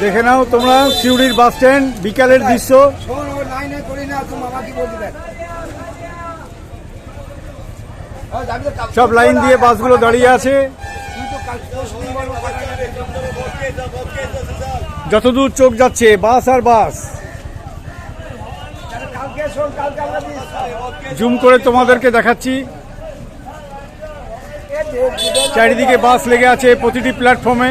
দেখে নাও তোমরা সিউড়ির bus stand বিকালের দৃশ্য। যাবি তো কাল- সব লাইন দিয়ে বাসগুলো দাঁড়িয়ে আছে। যতদূর চোখ যাচ্ছে বাস আর বাস। জুম করে তোমাদেরকে দেখাচ্ছি। চারিদিকে বাস লেগে আছে প্রতিটি প্ল্যাটফর্মে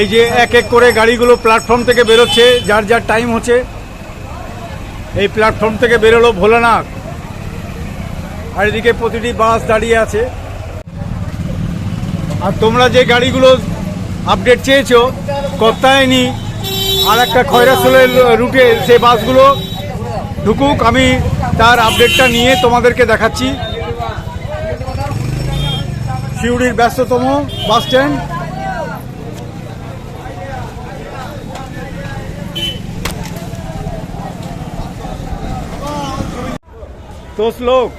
এই যে এক এক করে গাড়িগুলো প্ল্যাটফর্ম থেকে বেরোচ্ছে, যার যার টাইম হচ্ছে। এই প্ল্যাটফর্ম থেকে বেরোলো ভোলানাথ। আর এদিকে প্রতিটি বাস দাঁড়িয়ে আছে। আর তোমরা যে গাড়িগুলো আপডেট চেয়েছো কত্তায়নি আর একটা খয়রাসোলের রুটে সেই বাসগুলো ঢুকুক, আমি তার আপডেটটা নিয়ে তোমাদেরকে দেখাচ্ছি। সিউড়ির ব্যস্ততম বাস স্ট্যান্ড तो लोग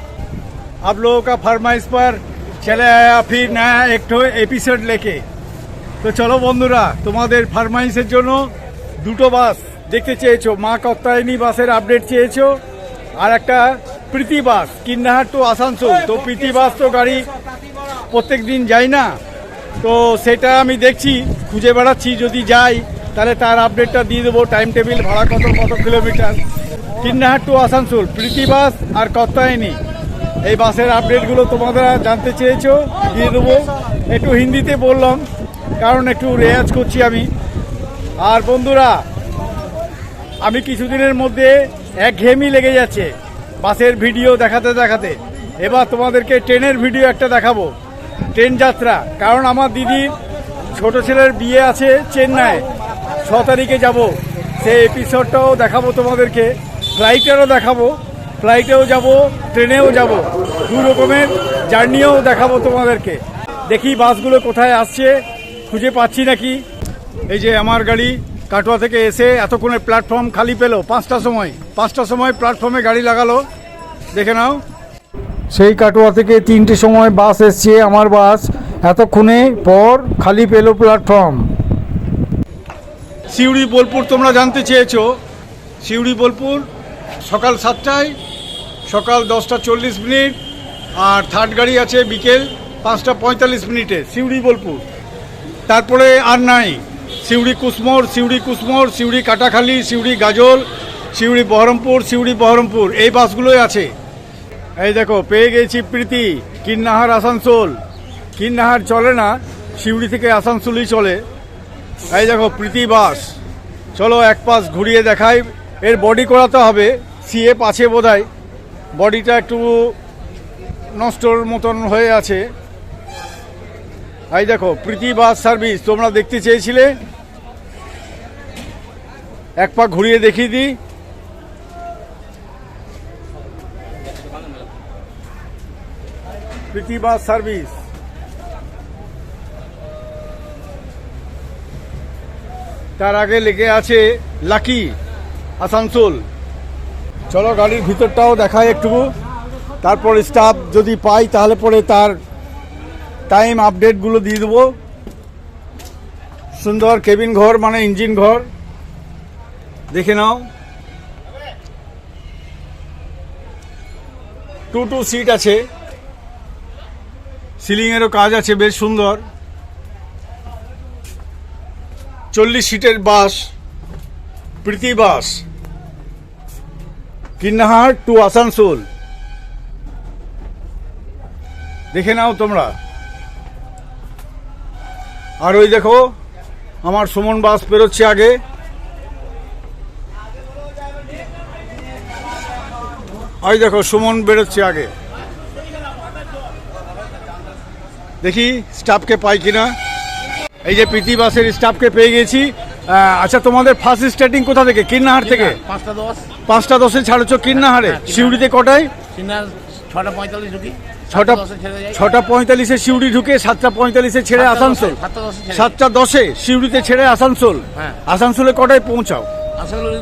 आप लोगों का फरमाइश पर चले आया फिर नया एक ठो एपिसोड लेके তো চলো বন্ধুরা তোমাদের ফারমাইশের জন্য দুটো বাস দেখতে চেয়েছো মা কত্তায়নি বাসের আপডেট চেয়েছো আর একটা প্রীতি বাস কিন্নাহাট টু আসানসোল তো প্রীতি বাস তো গাড়ি প্রত্যেক দিন যাই না তো সেটা আমি দেখছি খুঁজে বেড়াচ্ছি যদি যাই তাহলে তার আপডেটটা দিয়ে দেবো টাইম টেবিল ভাড়া কত কত kilometre Kinnahat to Asansol, Preeti bus আর কত্তায়নি। এই বাসের আপডেটগুলো তোমরা জানতে চেয়েছো, দিয়ে দেবো। একটু হিন্দিতে বললাম, কারণ একটু রেয়াজ করছি আমি। আর বন্ধুরা, আমি কিছুদিনের মধ্যে একঘেয়েমি লেগে যাচ্ছে বাসের ভিডিও দেখাতে দেখাতে। এবার তোমাদেরকে ট্রেনের ভিডিও একটা দেখাবো, ট্রেন যাত্রা। কারণ আমার দিদির ছোট ছেলের বিয়ে আছে চেন্নাই, ছ তারিখে যাব। সেই এপিসোডটাও দেখাবো তোমাদেরকে। ফ্লাইটেরও দেখাবো, ফ্লাইটেও যাব, ট্রেনেও যাব। দু রকমের জার্নিও দেখাবো তোমাদেরকে। দেখি বাসগুলো কোথায় আসছে, খুঁজে পাচ্ছি নাকি। এই যে আমার গাড়ি কাটোয়া থেকে এসে এতক্ষণে প্ল্যাটফর্ম খালি পেল পাঁচটার সময়। পাঁচটার সময় প্ল্যাটফর্মে গাড়ি লাগালো। দেখে নাও। সেই কাটোয়া থেকে তিনটে সময় বাস এসছে আমার বাস। এতক্ষণে পর খালি পেল প্ল্যাটফর্ম। সিউড়ি বোলপুর তোমরা জানতে চেয়েছো। সিউড়ি বোলপুর সকাল সাতটায়, সকাল দশটা চল্লিশ মিনিট, আর থার্ড গাড়ি আছে বিকেল পাঁচটা পঁয়তাল্লিশ মিনিটে, সিউড়ি বোলপুর। তারপরে আর নাই, সিউড়ি কুসমোর সিউড়ি কুসমোর সিউড়ি কাটাখালি, সিউড়ি গাজল, সিউড়ি বহরমপুর সিউড়ি বহরমপুর, এই বাসগুলোই আছে। এই দেখো, পেয়ে গেছি প্রীতি, কিন্নাহার আসানসোল। কিন্নাহার চলে না, সিউড়ি থেকে আসানসোলই চলে। এই দেখো, প্রীতি বাস। চলো এক পাশ ঘুরিয়ে দেখাই। এর বডি করাতে হবে। সিএফ আছে বোধহয়। বডিটা একটু নষ্টর মতন হয়ে আছে। এই দেখো, প্রীতি বাস সার্ভিস তোমরা দেখতে চেয়েছিলে? এক পা ঘুরিয়ে দেখিয়ে দিই। প্রীতি বাস সার্ভিস তার আগে লেগে আছে লাকি। আসানসোল। চলো গাড়ির ভিতরটাও দেখায় একটু। তারপর স্টাফ যদি পাই, তাহলে পরে তার টাইম আপডেটগুলো দিয়ে দেবো। সুন্দর কেবিন ঘর মানে ইঞ্জিন ঘর। দেখে নাও। টু টু সিট আছে। সিলিংয়েরও কাজ আছে, বেশ সুন্দর। চল্লিশ সিটের বাস, প্রীতি বাস। কিন্নাহার টু আসানসোল। দেখে নাও তোমরা। আর ওই দেখো, আমার সুমন বাস বেরোচ্ছে আগে। ওই দেখো, সুমন বেরোচ্ছে আগে। দেখি, স্টাফকে পাই কিনা। এই যে প্রীতি বাসের স্টাফকে পেয়ে গেছি। আচ্ছা তোমাদের ফার্স্ট স্টার্টিং কোথা থেকে? কিন্নাহার থেকে? পাঁচটা দশ। পাঁচটা দশে ছাড়ছো কিন্নাহারে হ্যাঁ, কিন্নাহার। সিউড়িতে কটায়? ছটা পঁয়তাল্লিশ ঢুকি। ছটা ছটা পঁয়তাল্লিশে সিউড়ি ঢুকে সাতটা পঁয়তাল্লিশে ছেড়ে আসানসোল। সাতটা দশে সিউড়িতে ছেড়ে আসানসোল। হ্যাঁ। আসানসোলে কটায় পৌঁছাও?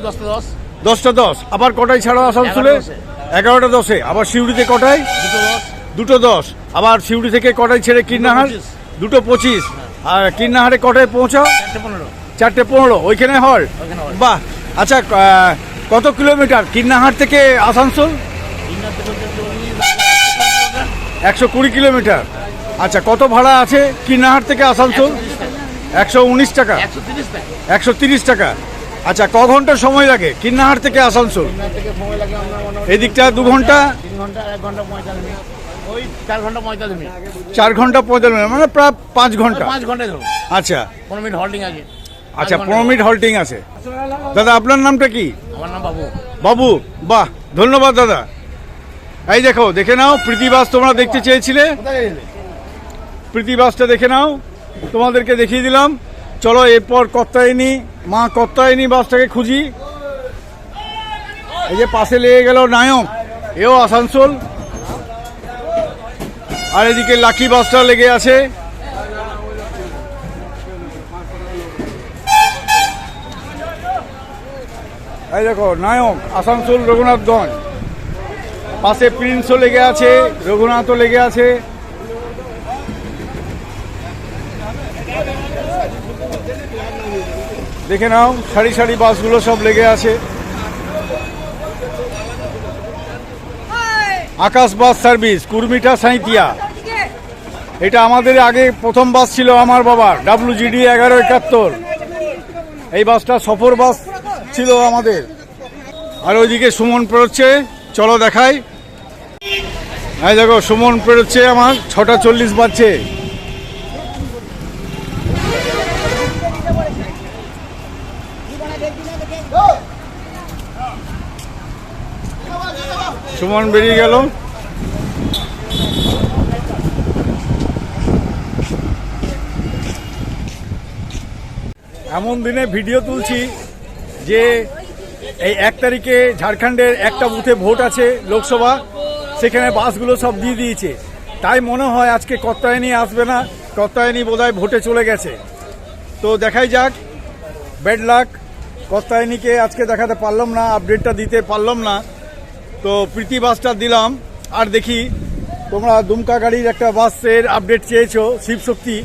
দশটা দশ। দশটা দশ। আবার কটায় ছাড়ো আসানসোলে? এগারোটা দশে। আবার সিউড়িতে কটায়? দুটো দশ। আবার সিউড়ি থেকে কটায় ছেড়ে কিন্নাহার? দুটো পঁচিশ। আর কিন্নাহারে কটায় পৌঁছাও? চারটে পনেরো। চারটে পনেরো। ওইখানে হল বাহ। আচ্ছা কত কিলোমিটার? কিন্নাহাট থেকে আসানসোল? একশো কুড়ি কিলোমিটার। আচ্ছা কত ভাড়া আছে কিন্নাহাট থেকে আসানসোল? একশো উনিশ টাকা। একশো তিরিশ টাকা। আচ্ছা ক ঘণ্টা সময় লাগে কিন্নাহাট থেকে আসানসোল? এদিকটা দু ঘণ্টা? ঘণ্টা ঘণ্টা চার ঘণ্টা পঁয়তাল্লিশ মিনিট ঘণ্টা মানে প্রায় পাঁচ ঘণ্টা। পাঁচ ঘন্টায় আচ্ছা। পনেরো মিনিট হল্ডিং আছে। আচ্ছা ঘণ্টা। পনেরো মিনিট হল্টিং আছে। দাদা আপনার নামটা কি? আমার নাম বাবু। বাবু, বাহ, ধন্যবাদ দাদা। এই দেখো, দেখে নাও, প্রীতিবাস তোমরা দেখতে চেয়েছিলে। প্রীতিবাসটা দেখে নাও, তোমাদেরকে দেখিয়ে দিলাম। চলো এরপর কর্তায়নি মা কর্তায়নি বাসটাকে খুঁজি। এই যে পাশে লেগে গেল নায়ক, এও আসানসোল। আর এদিকে লাকি বাসটা লেগে আছে। এই দেখো, নায়ক, আসানসোল রঘুনাথগঞ্জ পাশে প্রিন্সও লেগে আছে, রঘুনাথও লেগে আছে। দেখে নাও, সারি সারি বাসগুলো সব লেগে আছে। আকাশ বাস সার্ভিস, কুর্মিটা সাঁইতিয়া এটা আমাদের আগে প্রথম বাস ছিল আমার বাবার ডাব্লিউজিডি এগারো একাত্তর। এই বাসটা সফর বাস। ছিল আমাদের। আর ওইদিকে সুমন পেরোচ্ছে। চলো দেখাই। এই দেখো, সুমন পেরোচ্ছে আমার। ছটা চল্লিশ বাজছে। সুমন বেরিয়ে গেল। এমন দিনে ভিডিও তুলছি। যে এই এক তারিখে ঝাড়খণ্ডের একটা বুথে ভোট আছে লোকসভা, সেখানে বাসগুলো সব দিয়ে দিয়েছে। তাই মনে হয় আজকে কর্তায়নি আসবে না কর্তায়নি বোধহয় ভোটে চলে গেছে। তো দেখাই যাক, ব্যাড লাক কর্তায়নিকে আজকে দেখাতে পারলাম না, আপডেটটা দিতে পারলাম না। তো প্রীতি বাসটা দিলাম, আর দেখি তোমরা দুমকা গাড়ির একটা বাসের আপডেট চেয়েছো, শিবশক্তি,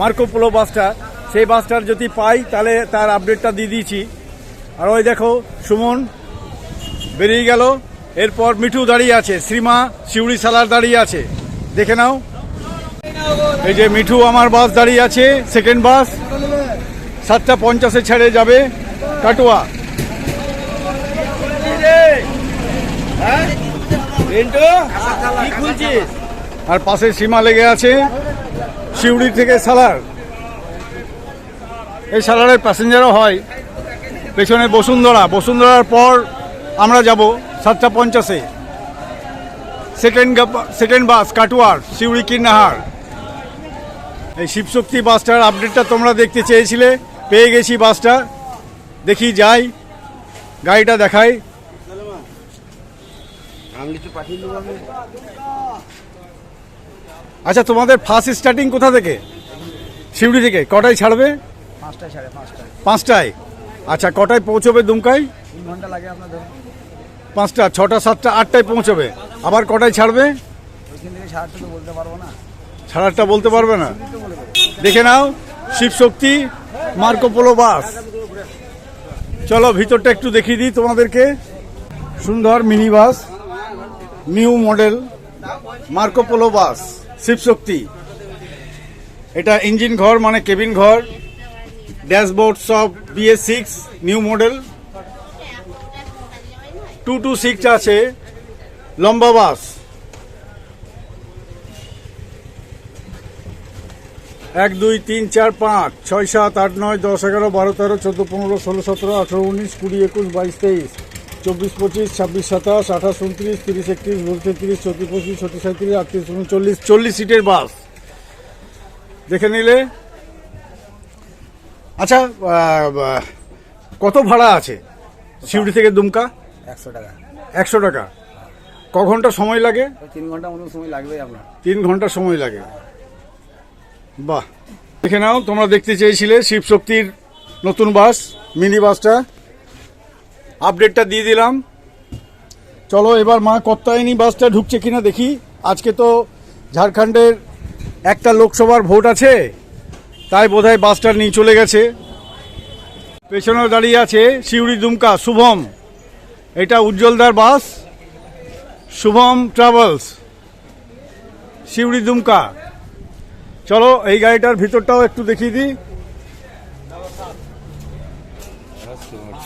মার্কোপোলো বাসটা। সেই বাসটার যদি পাই, তাহলে তার আপডেটটা দিয়ে দিয়েছি। আর ওই দেখো, সুমন বেরিয়ে গেল। এরপর মিঠু দাঁড়িয়ে আছে, শ্রীমা শিউড়ি সালার দাঁড়িয়ে আছে। দেখে নাও। এই যে মিঠু আমার বাস দাঁড়িয়ে আছে সেকেন্ড বাস। সাতটা পঞ্চাশে ছেড়ে যাবে কাটোয়া। আর পাশে সীমা লেগে আছে, শিউড়ি থেকে সালার। এই সালারের প্যাসেঞ্জারও হয়। পেছনে বসুন্ধরা। বসুন্ধরার পর আমরা যাব সাতটা পঞ্চাশে সেকেন্ড সেকেন্ড বাস কাটুয়ার শিউড়ি কিন্নাহার। এই শিবশক্তি বাসটার আপডেটটা তোমরা দেখতে চেয়েছিলে। পেয়ে গেছি বাসটা দেখি যাই। গাড়িটা দেখাই। আচ্ছা তোমাদের ফার্স্ট স্টার্টিং কোথা থেকে? শিউড়ি থেকে। কটায় ছাড়বে? পাঁচটায় পাঁচটায়। পাঁচটায়। আচ্ছা কটায় পৌঁছবে দুমকায়? ঘণ্টা লাগে আপনাদের পাঁচটা ছটা সাতটা আটটায় পৌঁছবে। আবার কটায় ছাড়বে? বলতে পারব না। ছাড়ারটা বলতে পারবে না? দেখে নাও শিবশক্তি মার্কোপোলো বাস। চলো ভিতরটা একটু দেখিয়ে দিই তোমাদেরকে। সুন্দর mini bus new model Marcopolo bus Shivshakti. এটা ইঞ্জিন ঘর মানে কেবিন ঘর। ড্যাশবোর্ড সব BS six new model two two six আছে, লম্বা বাস। এক, দুই, তিন, চার, পাঁচ, ছয়, সাত, আট, নয়, দশ, এগারো, বারো, তেরো, চোদ্দ, পনেরো, ষোলো, সতেরো, আঠেরো, উনিশ, কুড়ি, একুশ, বাইশ, তেইশ, চব্বিশ, পঁচিশ, ছাব্বিশ, সাতাশ, আঠাশ, উনত্রিশ, তিরিশ, একত্রিশ, বত্রিশ তিরিশ চৌত্রিশ, পঁচিশ, ছত্রিশ সাঁত্রিশ আটত্রিশ, উনচল্লিশ, চল্লিশ সিটের বাস। দেখে নিলে আচ্ছা কত ভাড়া আছে? শিউড়ি থেকে দুমকা? একশো টাকা। একশো টাকা। ক ঘণ্টা সময় লাগে? তিন ঘণ্টা মতো সময় লাগবে আপনার। তিন ঘণ্টা সময় লাগে। বাহ। দেখে নাও তোমরা দেখতে চেয়েছিলে শিবশক্তির নতুন বাস মিনি বাসটা। আপডেটটা দিয়ে দিলাম। চলো এবার মা কত্তায়নি বাসটা ঢুকছে কিনা দেখি। আজকে তো ঝাড়খণ্ডের একটা লোকসভার ভোট আছে। তাই বোধহয় বাসটা নিয়ে চলে গেছে। পেছনেও দাঁড়িয়ে আছে শিউড়ি দুমকা, শুভম। এটা উজ্জ্বলদার বাস, শুভম ট্রাভেলস শিউড়ি দুমকা। চলো এই গাড়িটার ভিতরটাও একটু দেখিয়ে দিই।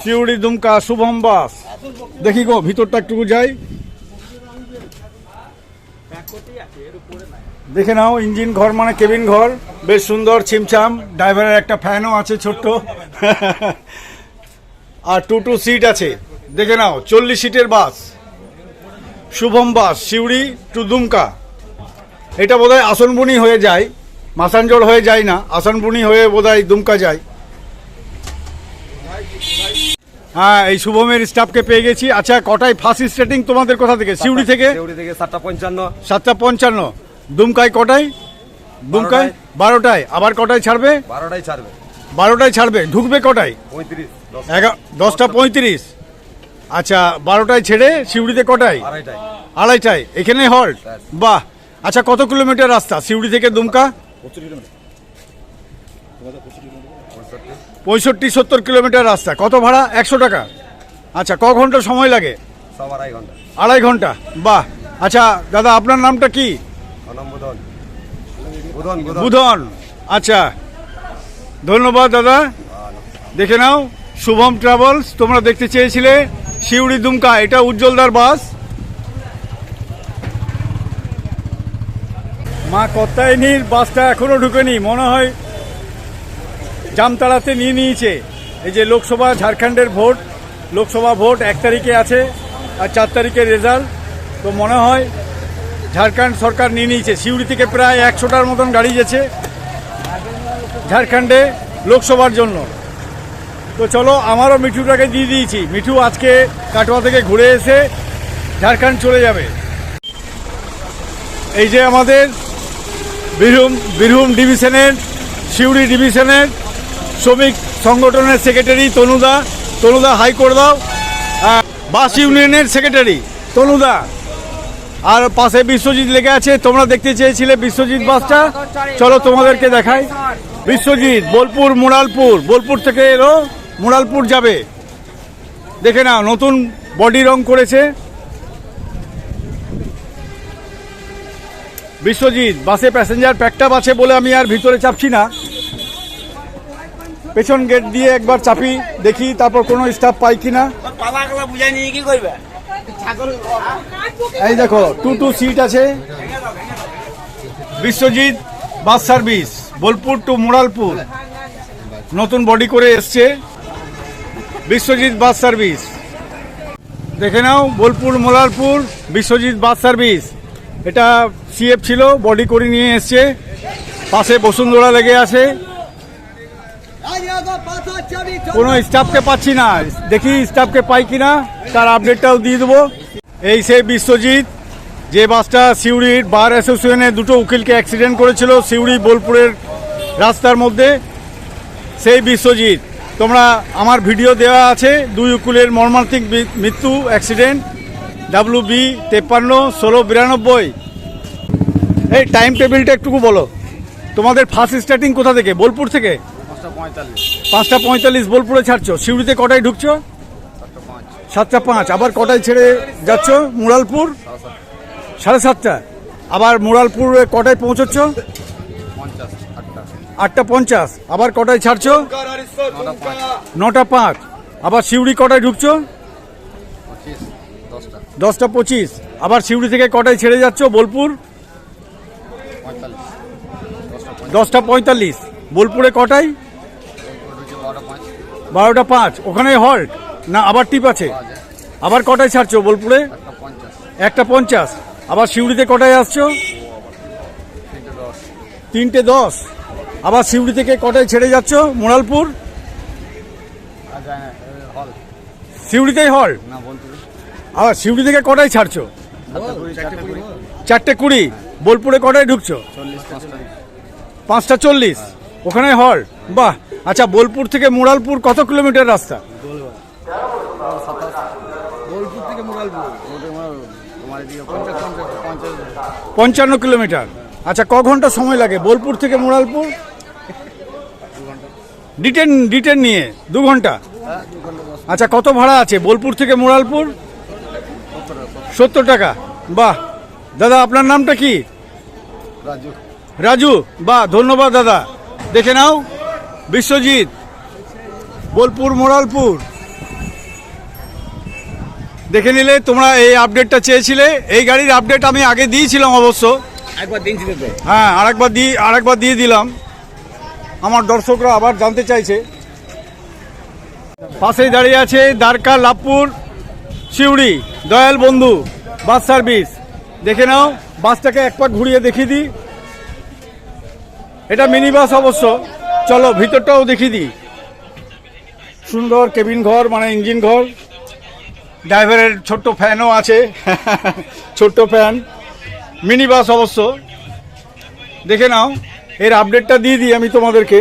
শিউড়ি দুমকা, শুভম বাস। দেখি গো, ভিতরটা একটু যাই। দেখে নাও ইঞ্জিন ঘর মানে কেবিন ঘর। বেশ সুন্দর ছিমছাম। ড্রাইভারের একটা ফ্যানও আছে ছোট্ট। আর টু টু সিট আছে। দেখে নাও চল্লিশ সিটের bus. Shubham bus Siuri to Dumka. এটা বোধহয় আসনবুনি হয়ে যায়। মাসানজোড় হয়ে যায় না আসনবুনি হয়ে বোধহয় দুমকা যায়। হ্যাঁ এই শুভমের স্টাফকে পেয়ে গেছি। আচ্ছা কটায় ফার্স্ট স্টার্টিং তোমাদের কোথা থেকে? শিউড়ি থেকে? সিউড়ি থেকে সাতটা পঞ্চান্ন। সাতটা পঞ্চান্ন। দুমকায় কটায়? দুমকায়? বারোটায়। আবার কটায় ছাড়বে? বারোটাই ছাড়বে। বারোটায় ছাড়বে। ঢুকবে কটায়? পঁয়ত্রিশ এগারো দশটা পঁয়ত্রিশ। আচ্ছা বারোটায় ছেড়ে শিউড়িতে কটায়? আড়াইটায়। এখানে হল্ট বাহ। আচ্ছা কত কিলোমিটার রাস্তা? শিউড়ি থেকে দুমকা? পঁয়ষট্টি সত্তর কিলোমিটার রাস্তা। কত ভাড়া? একশো টাকা। আচ্ছা ক ঘণ্টা সময় লাগে? আড়াই ঘণ্টা। বাহ। আচ্ছা দাদা আপনার নামটা কি? বুধন। আচ্ছা। ধন্যবাদ, দাদা। দেখে নাও, শুভম ট্রাভেলস তোমরা দেখতে চেয়েছিলে শিউড়ি দুমকা, এটা উজ্জ্বলদার বাস। মা কত্তায়নীর বাসটা এখনও ঢুকেনি, মনে হয় জামতাড়াতে নিয়ে নিয়েছে। এই যে লোকসভা ঝাড়খণ্ডের ভোট, লোকসভা ভোট এক তারিখে আছে আর চার তারিখের রেজাল্ট তো মনে হয় ঝাড়খণ্ড সরকার নিয়ে নিয়েছে। সিউড়ি থেকে প্রায় একশোটার মতন গাড়ি গেছে ঝাড়খণ্ডে লোকসভার জন্য। তো চলো, আমারও মিঠুটাকে দিয়ে দিয়েছি। মিঠু আজকে কাটোয়া থেকে ঘুরে এসে ঝাড়খণ্ড চলে যাবে। এই যে আমাদের বীরভূম বীরভূম ডিভিশনের, সিউড়ি ডিভিশনের শ্রমিক সংগঠনের সেক্রেটারি তনুদা। তনুদা, হাই দাও। বাস ইউনিয়নের সেক্রেটারি তনুদা। আর পাশে বিশ্বজিৎ লেগে আছে, তোমরা দেখতে চেয়েছিলে বিশ্বজিৎ বাসটা। চলো তোমাদেরকে দেখাই। বিশ্বজিৎ, বোলপুর, মোড়ালপুর। বোলপুর থেকে এলো, মোড়ালপুর যাবে। দেখে নাও, নতুন বডি রং করেছে। বিশ্বজিৎ, বাসে প্যাসেঞ্জার প্যাকটাপ আছে বলে আমি আর ভিতরে চাপছি না। পেছন গেট দিয়ে একবার চাপি দেখি, তারপর কোনো স্টাফ পাই কিনা। পালাগুলো বুঝাই নিয়ে কি করবে? এই দেখো টু টু সিট আছে। Biswajit bus service Bolpur to Moralpur নতুন বডি করে এসছে। বিশ্বজিৎ বাস সার্ভিস দেখে নাও, বোলপুর মোড়ালপুর বিশ্বজিৎ বাস সার্ভিস এটা সিএফ ছিল বডি করে নিয়ে এসছে। পাশে বসুন্ধরা লেগে আছে। কোনো স্টাফকে পাচ্ছি না। দেখি স্টাফকে পাই কিনা। তার আপডেটটাও দিয়ে দেবো। এই সেই বিশ্বজিৎ যে বাসটা সিউড়ির বার অ্যাসোসিয়েশনের দুটো উকিলকে অ্যাক্সিডেন্ট করেছিল সিউড়ি বোলপুরের রাস্তার মধ্যে সেই বিশ্বজিৎ। তোমরা আমার ভিডিও দেওয়া আছে দুই উকিলের মর্মান্তিক মৃত্যু অ্যাক্সিডেন্ট ডাব্লু বি তেপ্পান্ন ষোলো বিরানব্বই। এই টাইম টেবিলটা একটুকু বলো। তোমাদের ফার্স্ট স্টার্টিং কোথা থেকে? বোলপুর থেকে? পাঁচটা পঁয়তাল্লিশ। পাঁচটা পঁয়তাল্লিশ বোলপুরে ছাড়ছো। সিউড়িতে কটায় ঢুকছো? সাতটা পাঁচ, আবার কটায় ছেড়ে যাচ্ছ? মুরালপুর? সাড়ে সাতটা। আবার মুরালপুরে কটায় পৌঁছচ্ছ? আটটা পঞ্চাশ। আবার কটায় ছাড়ছো? নটা পাঁচ। আবার সিউড়ি কটায় ঢুকছো? দশটা পঁচিশ। আবার সিউড়ি থেকে কটায় ছেড়ে যাচ্ছ? বোলপুর? দশটা পঁয়তাল্লিশ। বোলপুরে কটায়? বারোটা পাঁচ। ওখানে হল্ট না, আবার টিপ আছে। আবার কটায় ছাড়ছো বোলপুরে? একটা পঞ্চাশ। আবার সিউড়িতে কটায় আসছো? তিনটে দশ। আবার সিউড়ি থেকে কটায় ছেড়ে যাচ্ছ? মোড়ালপুর না হল? আবার সিউড়ি থেকে কটায় ছাড়ছো? চারটে কুড়ি। বোলপুরে কটায় ঢুকছো? পাঁচটা চল্লিশ। ওখানে হল। বাহ! আচ্ছা বোলপুর থেকে মোড়ালপুর কত কিলোমিটার রাস্তা বোলপুর থেকে মোরালপুর তোমার এদিকে পঞ্চাশ পঞ্চাশ পঞ্চাশ পঞ্চান্ন কিলোমিটার। আচ্ছা ক ঘণ্টা সময় লাগে? বোলপুর থেকে মোড়ালপুর ডিটেন ডিটেন নিয়ে দু ঘণ্টা? আচ্ছা কত ভাড়া আছে? বোলপুর থেকে মোড়ালপুর সত্তর টাকা। বাহ! দাদা আপনার নামটা কি? রাজু। রাজু। বাহ ধন্যবাদ দাদা। দেখে নাও। বিশ্বজিৎ। বোলপুর মোড়ালপুর দেখে নিলে তোমরা এই আপডেটটা চেয়েছিলে। এই গাড়ির আপডেট আমি আগে দিয়েছিলাম অবশ্য। হ্যাঁ আরেকবার দিয়ে আরেকবার দিয়ে দিলাম। আমার দর্শকরা আবার জানতে চাইছে। পাশেই দাঁড়িয়ে আছে দ্বারকা লাভপুর শিউড়ি দয়াল বন্ধু বাস সার্ভিস। দেখে নাও বাসটাকে এক পাক ঘুরিয়ে দেখিয়ে দিই। এটা মিনি বাস অবশ্য। চলো ভিতরটাও দেখিয়ে দিই। সুন্দর কেবিন ঘর মানে ইঞ্জিন ঘর। ড্রাইভারের ছোট্ট ফ্যানও আছে। ছোট্ট ফ্যান। মিনি বাস অবশ্য। দেখে নাও এর আপডেটটা দিয়ে দিই আমি তোমাদেরকে।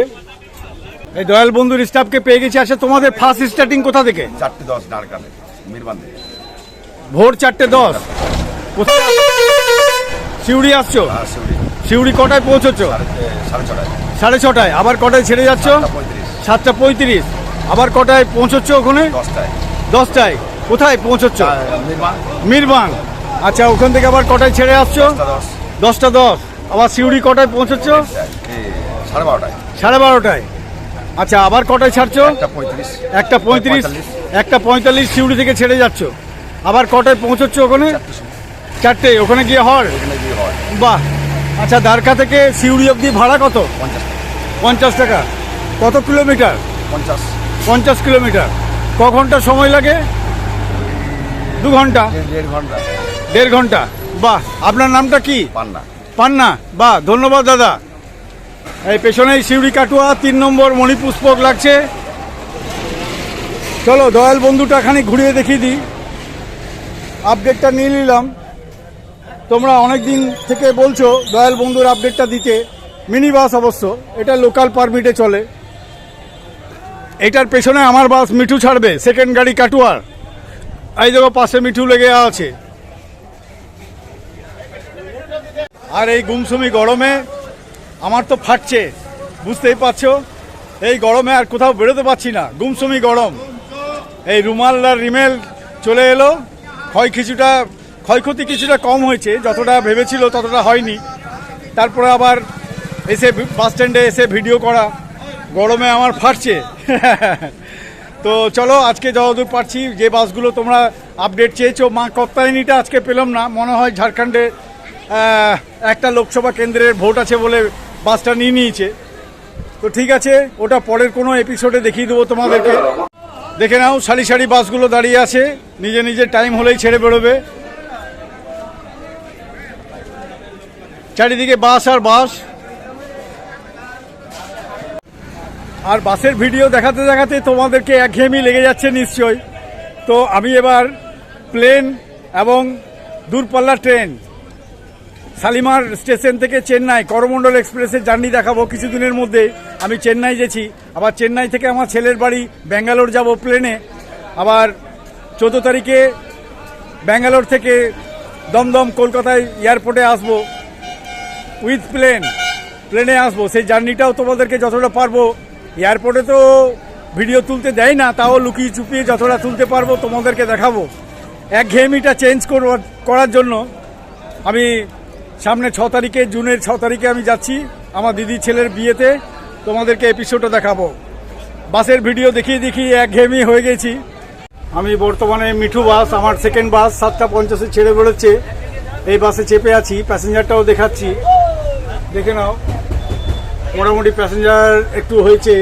এই দয়াল বন্ধুর স্টাফকে পেয়ে গেছি আচ্ছা তোমাদের ফার্স্ট স্টার্টিং কোথা থেকে? চারটে দশ নারকালে ভোর চারটে দশ। কোথায় শিউড়ি আসছো? শিউড়ি শিউড়ি কটায় পৌঁছচ্ছ? সাড়ে ছটায়। সাড়ে ছটায়। আবার কটায় ছেড়ে যাচ্ছ? সাতটা পঁয়ত্রিশ। সাতটা পঁয়ত্রিশ। আবার কটায় পৌঁছচ্ছ ওখানে? দশটায়। দশটায়। কোথায় পৌঁছচ্ছ? মিরবাং। আচ্ছা ওখান থেকে আবার কটায় ছেড়ে আসছো? দশটা দশ। আবার শিউড়ি কটায় পৌঁছচ্ছ? সাড়ে বারোটায়। সাড়ে বারোটায়। আচ্ছা আবার কটায় ছাড়ছো? একটা পঁয়ত্রিশ। একটা পঁয়তাল্লিশ। সিউড়ি থেকে ছেড়ে যাচ্ছ। আবার কটায় পৌঁছচ্ছ ওখানে? চারটে। ওখানে গিয়ে এখানে বাহ। আচ্ছা দ্বারকা থেকে সিউড়ি অবধি ভাড়া কত? পঞ্চাশ পঞ্চাশ টাকা। কত কিলোমিটার? পঞ্চাশ। পঞ্চাশ কিলোমিটার। ক ঘণ্টা সময় লাগে? দু ঘণ্টা? দেড়- ঘণ্টা। দেড় ঘণ্টা। বাহ আপনার নামটা কি? পান্না। পান্না। বাহ ধন্যবাদ দাদা। এই পেছনেই শিউড়ি কাটুয়া তিন নম্বর মণিপুষ্পক লাগছে। চলো দয়াল বন্ধুটা খানিক ঘুরিয়ে দেখিয়ে দিই। আপডেটটা নিয়ে নিলাম। তোমরা অনেক দিন থেকে বলছো দয়াল বন্ধুর আপডেটটা দিতে। মিনি বাস অবশ্য এটা লোকাল পারমিটে চলে। এটার পেছনে আমার বাস মিঠু ছাড়বে সেকেন্ড গাড়ি কাটুয়ার। এই দেখো পাশে মিঠু লেগে আছে। আর এই গুমসুমি গরমে আমার তো ফাটছে, বুঝতেই পারছ? এই গরমে আর কোথাও বেরোতে পারছি না, গুমসুমি গরম। এই রুমাল আর রিমেল চলে এলো, ক্ষয় কিছুটা, ক্ষয়ক্ষতি কিছুটা কম হয়েছে, যতটা ভেবেছিল ততটা হয়নি। তারপরে আবার এসে বাস স্ট্যান্ডে এসে ভিডিও করা, গরমে আমার ফাটছে। তো চলো, আজকে যতদূর পারছি, যে বাসগুলো তোমরা আপডেট চেয়েছো। মা কপ্তায়নিটা আজকে পেলাম না, মনে হয় ঝাড়খণ্ডে একটা লোকসভা কেন্দ্রের ভোট আছে বলে বাসটা নিয়ে নিয়েছে। তো ঠিক আছে, ওটা পরের কোনো এপিসোডে দেখিয়ে দেবো তোমাদেরকে। দেখে নাও, সারি সারি বাসগুলো দাঁড়িয়ে আছে, নিজে নিজে টাইম হলেই ছেড়ে বেরোবে। চারিদিকে বাস আর বাস। আর বাসের ভিডিও দেখাতে দেখাতে তোমাদেরকে একঘেয়েমি লেগে যাচ্ছে নিশ্চয়ই। তো আমি এবার প্লেন এবং দূরপাল্লার ট্রেন, শালিমার স্টেশন থেকে চেন্নাই করমণ্ডল এক্সপ্রেসের জার্নি দেখাবো কিছুদিনের মধ্যে। আমি চেন্নাই গেছি, আবার চেন্নাই থেকে আমার ছেলের বাড়ি ব্যাঙ্গালোর যাব প্লেনে। আবার চোদ্দ তারিখে ব্যাঙ্গালোর থেকে দমদম কলকাতায় এয়ারপোর্টে আসব, উইথ প্লেন, প্লেনে আসব। সেই জার্নিটাও তোমাদেরকে যতটা পারব এয়ারপোর্টে তো ভিডিও তুলতে দেয় না, তাও লুকিয়ে চুপিয়ে যতটা তুলতে পারব তোমাদেরকে দেখাবো। একঘেয়েমিটা চেঞ্জ করবার করার জন্য আমি সামনে ছ তারিখে, জুনের ছ তারিখে আমি যাচ্ছি আমার দিদির ছেলের বিয়েতে। তোমাদেরকে এপিসোডটা দেখাবো। বাসের ভিডিও দেখিয়ে দেখিয়ে একঘেয়েমি হয়ে গেছি। আমি বর্তমানে মিঠু বাস, আমার সেকেন্ড বাস, সাতটা পঞ্চাশে ছেড়ে বেরোচ্ছে। এই বাসে চেপে আছি প্যাসেঞ্জারটাও দেখাচ্ছি। দেখে নাও। মোটামুটি প্যাসেঞ্জার একটু হয়েছে।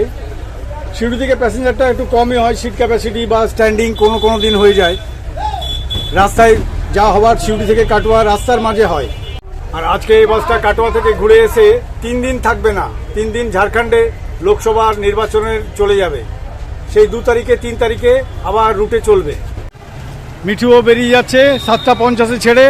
সিঁড়ি থেকে প্যাসেঞ্জারটা একটু কমই হয় সিট ক্যাপাসিটি বা স্ট্যান্ডিং কোনো কোনো দিন হয়ে যায়। রাস্তায় যা হওয়ার সিউড়ি থেকে কাটোয়া রাস্তার মাঝে হয়। আর আজকে এই বাসটা কাটোয়া থেকে ঘুরে এসে তিন দিন থাকবে না, তিন দিন ঝাড়খণ্ডে লোকসভার নির্বাচনের চলে যাবে। সেই দু তারিখে, তিন তারিখে আবার রুটে চলবে। মিঠুও বেরিয়ে যাচ্ছে, সাতটা পঞ্চাশে ছেড়ে।